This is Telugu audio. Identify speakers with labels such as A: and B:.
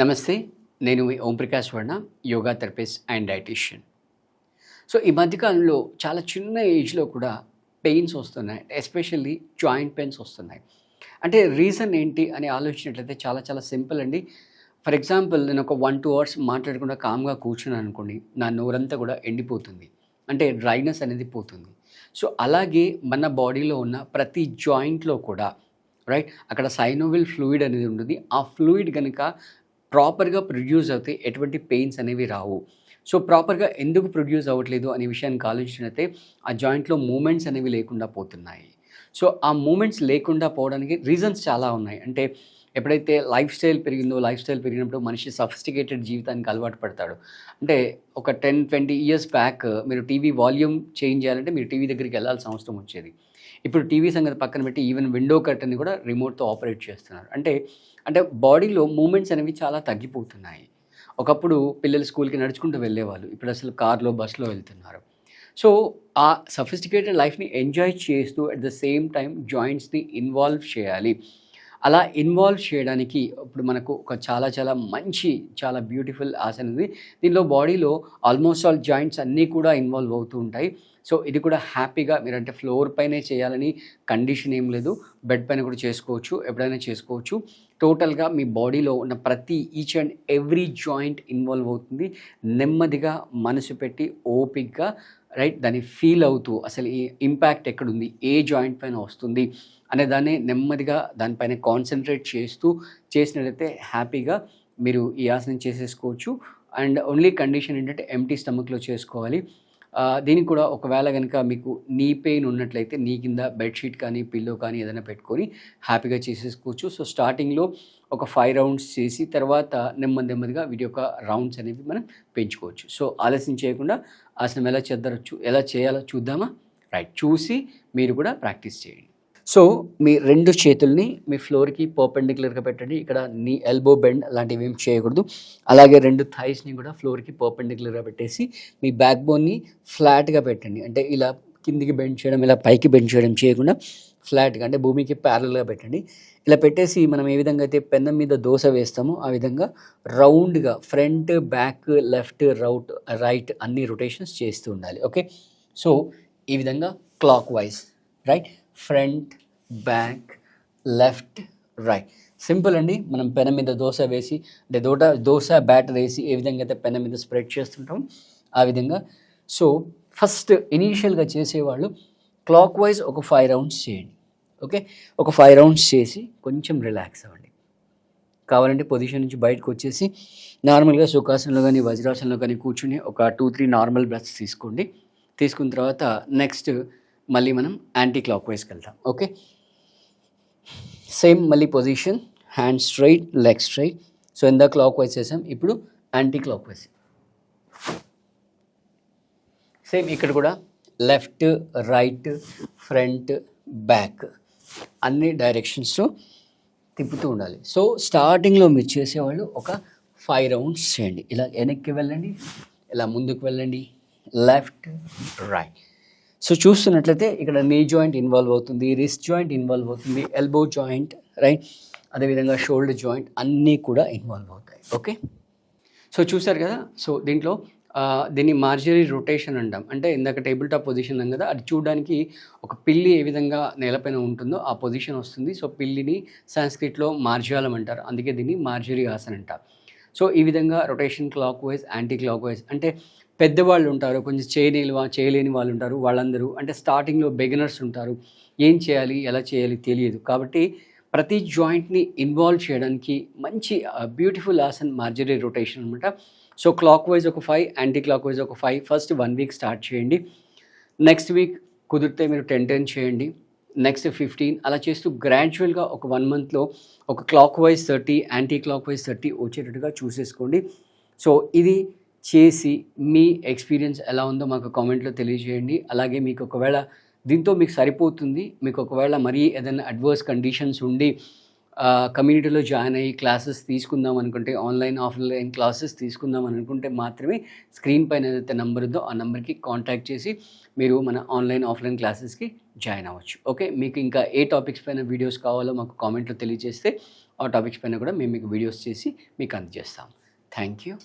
A: నమస్తే నేను మీ Omprakash Varna yoga therapist and dietician. So ఈ మధ్యకాలంలో చాలా చిన్న ఏజ్లో కూడా పెయిన్స్ వస్తున్నాయి ఎస్పెషల్లీ జాయింట్ పెయిన్స్ వస్తున్నాయి. అంటే రీజన్ ఏంటి అని ఆలోచించినట్లయితే చాలా చాలా సింపుల్ అండి. ఫర్ ఎగ్జాంపుల్ నేను ఒక వన్ టూ అవర్స్ మాట్లాడకుండా కామ్గా కూర్చున్నాను అనుకోండి నా నోరంతా కూడా ఎండిపోతుంది. అంటే డ్రైనెస్ అనేది పోతుంది. సో అలాగే మన బాడీలో ఉన్న ప్రతి జాయింట్లో కూడా రైట్ అక్కడ సైనోవిల్ ఫ్లూయిడ్ అనేది ఉంటుంది. ఆ ఫ్లూయిడ్ కనుక ప్రాపర్గా ప్రొడ్యూస్ అవుతే ఎటువంటి పెయిన్స్ అనేవి రావు. సో ప్రాపర్గా ఎందుకు ప్రొడ్యూస్ అవ్వట్లేదు అనే విషయాన్ని ఆలోచించినట్లయితే ఆ జాయింట్లో మూమెంట్స్ అనేవి లేకుండా పోతున్నాయి. సో ఆ మూమెంట్స్ లేకుండా పోవడానికి రీజన్స్ చాలా ఉన్నాయి. అంటే ఎప్పుడైతే లైఫ్ స్టైల్ పెరిగిందో లైఫ్ స్టైల్ పెరిగినప్పుడు మనిషి సఫిస్టికేటెడ్ జీవితానికి అలవాటు పడతాడు. అంటే ఒక టెన్ ట్వంటీ ఇయర్స్ బ్యాక్ మీరు టీవీ వాల్యూమ్ చేంజ్ చేయాలంటే మీరు టీవీ దగ్గరికి వెళ్ళాల్సిన అవసరం వచ్చేది. ఇప్పుడు టీవీ సంగతి పక్కన పెట్టి ఈవెన్ విండో కర్టన్ని కూడా రిమోట్తో ఆపరేట్ చేస్తున్నారు. అంటే అంటే బాడీలో మూమెంట్స్ అనేవి చాలా తగ్గిపోతున్నాయి. ఒకప్పుడు పిల్లలు స్కూల్కి నడుచుకుంటూ వెళ్ళేవాళ్ళు. ఇప్పుడు అసలు కార్లో బస్సులో వెళ్తున్నారు. సో ఆ సఫిస్టికేటెడ్ లైఫ్ని ఎంజాయ్ చేస్తూ అట్ ద సేమ్ టైం జాయింట్స్ని ఇన్వాల్వ్ చేయాలి. అలా ఇన్వాల్వ్ చేయడానికి ఇప్పుడు మనకు ఒక చాలా చాలా మంచి చాలా బ్యూటిఫుల్ ఆసన ఉంది దీనిలో బాడీలో ఆల్మోస్ట్ ఆల్ జాయింట్స్ అన్నీ కూడా ఇన్వాల్వ్ అవుతూ ఉంటాయి. సో ఇది కూడా హ్యాపీగా మీరంటే ఫ్లోర్ పైనే చేయాలని కండిషన్ ఏం లేదు. బెడ్ పైన కూడా చేసుకోవచ్చు ఎప్పుడైనా చేసుకోవచ్చు. టోటల్గా మీ బాడీలో ఉన్న ప్రతి each and every joint involve అవుతుంది. నెమ్మదిగా మనసు పెట్టి ఓపిక్గా రైట్ దాన్ని ఫీల్ అవుతూ అసలు ఈ ఇంపాక్ట్ ఎక్కడుంది? ఏ జాయింట్ పైన వస్తుంది? అనే దాన్ని నెమ్మదిగా దానిపైన కాన్సన్ట్రేట్ చేస్తూ చేసినట్లయితే హ్యాపీగా మీరు ఈ ఆసనం చేసేసుకోవచ్చు. అండ్ ఓన్లీ కండిషన్ ఏంటంటే ఎంటీ స్టమక్లో చేసుకోవాలి. దీనికి కూడా ఒకవేళ కనుక మీకు నీ పెయిన్ ఉన్నట్లయితే నీ కింద బెడ్షీట్ కానీ పిల్లో కానీ ఏదైనా పెట్టుకొని హ్యాపీగా చేసేసుకోవచ్చు. సో స్టార్టింగ్లో ఒక ఫైవ్ రౌండ్స్ చేసి తర్వాత నెమ్మది నెమ్మదిగా వీటి యొక్క రౌండ్స్ అనేవి మనం పెంచుకోవచ్చు. సో ఆలస్యం చేయకుండా ఆసనం ఎలా చేద్దరచ్చు ఎలా చేయాలో చూద్దామా? రైట్ చూసి మీరు కూడా ప్రాక్టీస్ చేయండి. సో మీ రెండు చేతుల్ని మీ ఫ్లోర్కి పర్పెండిక్యులర్గా పెట్టండి. ఇక్కడ నీ ఎల్బో బెండ్ అలాంటివి ఏం చేయకూడదు. అలాగే రెండు థైస్ని కూడా ఫ్లోర్కి పర్పెండిక్యులర్గా పెట్టేసి మీ బ్యాక్ బోన్ని ఫ్లాట్గా పెట్టండి. అంటే ఇలా కిందికి బెండ్ చేయడం ఇలా పైకి బెండ్ చేయడం చేయకుండా ఫ్లాట్గా అంటే భూమికి ప్యారల్గా పెట్టండి. ఇలా పెట్టేసి మనం ఏ విధంగా అయితే పెన్నం మీద దోశ వేస్తామో ఆ విధంగా రౌండ్గా ఫ్రంట్ బ్యాక్ లెఫ్ట్ రౌట్ రైట్ అన్ని రొటేషన్స్ చేస్తూ ఉండాలి. ఓకే? సో ఈ విధంగా clockwise right? Front back left right. Simple అండి. మనం పెన మీద దోశ వేసి అంటే దోట దోశ బ్యాటర్ వేసి ఏ విధంగా అయితే పెన మీద స్ప్రెడ్ చేస్తుంటాం ఆ విధంగా. సో ఫస్ట్ ఇనీషియల్గా చేసేవాళ్ళు క్లాక్ వైజ్ ఒక ఫైవ్ రౌండ్స్ చేయండి. ఓకే? ఒక ఫైవ్ రౌండ్స్ చేసి కొంచెం రిలాక్స్ అవ్వండి. కావాలంటే పొజిషన్ నుంచి బయటకు వచ్చేసి నార్మల్గా సుఖాసనంలో కానీ వజ్రాసనంలో కానీ కూర్చుని ఒక టూ త్రీ నార్మల్ బ్రెత్స్ తీసుకోండి. తీసుకున్న తర్వాత నెక్స్ట్ మళ్ళీ మనం యాంటీ క్లాక్ వైజ్కి వెళ్తాం ఓకే సేమ్ మళ్ళీ position hand straight leg straight so ఇందా క్లాక్ వైజ్ చేసాం? ఇప్పుడు యాంటీ క్లాక్ వైజ్ సేమ్ ఇక్కడ కూడా లెఫ్ట్ రైట్ ఫ్రంట్ బ్యాక్ అన్ని డైరెక్షన్స్లో తిప్పుతూ ఉండాలి. సో స్టార్టింగ్లో మీరు చేసేవాళ్ళు ఒక ఫైవ్ రౌండ్స్ చేయండి. ఇలా వెనక్కి వెళ్ళండి ఇలా ముందుకు వెళ్ళండి. లెఫ్ట్ రైట్ సో చూస్తున్నట్లయితే ఇక్కడ నీ జాయింట్ ఇన్వాల్వ్ అవుతుంది రిస్ట్ జాయింట్ ఇన్వాల్వ్ అవుతుంది ఎల్బో జాయింట్ రైట్ అదేవిధంగా షోల్డర్ జాయింట్ అన్నీ కూడా ఇన్వాల్వ్ అవుతాయి ఓకే సో చూసారు కదా సో దీంట్లో దీన్ని మార్జరీ రొటేషన్ అంటాం. అంటే ఇందాక టేబుల్ టాప్ పొజిషన్ అన్నాం కదా అది చూడడానికి ఒక పిల్లి ఏ విధంగా నేలపైన ఉంటుందో ఆ పొజిషన్ వస్తుంది. సో పిల్లిని సాంస్క్రిట్లో మార్జాలం అంటారు. అందుకే దీన్ని మార్జరీ ఆసన్ అంటారు సో ఈ విధంగా rotation clockwise anticlockwise అంటే పెద్దవాళ్ళు ఉంటారు కొంచెం చేయలేని చేయలేని వాళ్ళు ఉంటారు వాళ్ళందరూ. అంటే స్టార్టింగ్లో బిగినర్స్ ఉంటారు. ఏం చేయాలి ఎలా చేయాలి తెలియదు. కాబట్టి ప్రతి జాయింట్ని ఇన్వాల్వ్ చేయడానికి మంచి బ్యూటిఫుల్ ఆసన్ మార్జరీ రొటేషన్ అనమాట సో క్లాక్ వైజ్ ఒక ఫైవ్ యాంటీ క్లాక్ వైజ్ ఒక five first one week start చేయండి. నెక్స్ట్ వీక్ కుదిరితే మీరు టెన్ టెన్ చేయండి. నెక్స్ట్ ఫిఫ్టీన్ అలా చేస్తూ గ్రాడ్యువల్గా ఒక వన్ మంత్లో ఒక clock wise thirty anti clock wise thirty వచ్చేటట్టుగా చూసేసుకోండి. సో ఇది చేసి మీ ఎక్స్పీరియన్స్ ఎలా ఉందో మాకు కామెంట్లో తెలియజేయండి. అలాగే మీకు ఒకవేళ దీంతో మీకు సరిపోతుంది మీకు ఒకవేళ మరీ ఏదైనా అడ్వర్స్ కండిషన్స్ ఉండి కమ్యూనిటీలో జాయిన్ అయ్యి క్లాసెస్ తీసుకుందాం అనుకుంటే ఆన్లైన్ ఆఫ్లైన్ క్లాసెస్ తీసుకుందాం అని అనుకుంటే మాత్రమే స్క్రీన్ పైన ఏదైతే నెంబర్ ఉందో ఆ నెంబర్కి కాంటాక్ట్ చేసి మీరు మన ఆన్లైన్ ఆఫ్లైన్ క్లాసెస్కి జాయిన్ అవ్వచ్చు. ఓకే మీకు ఇంకా ఏ టాపిక్స్ పైన వీడియోస్ కావాలో మాకు కామెంట్లో తెలియజేస్తే ఆ టాపిక్స్ పైన కూడా మేము మీకు వీడియోస్ చేసి మీకు అందజేస్తాం. Thank you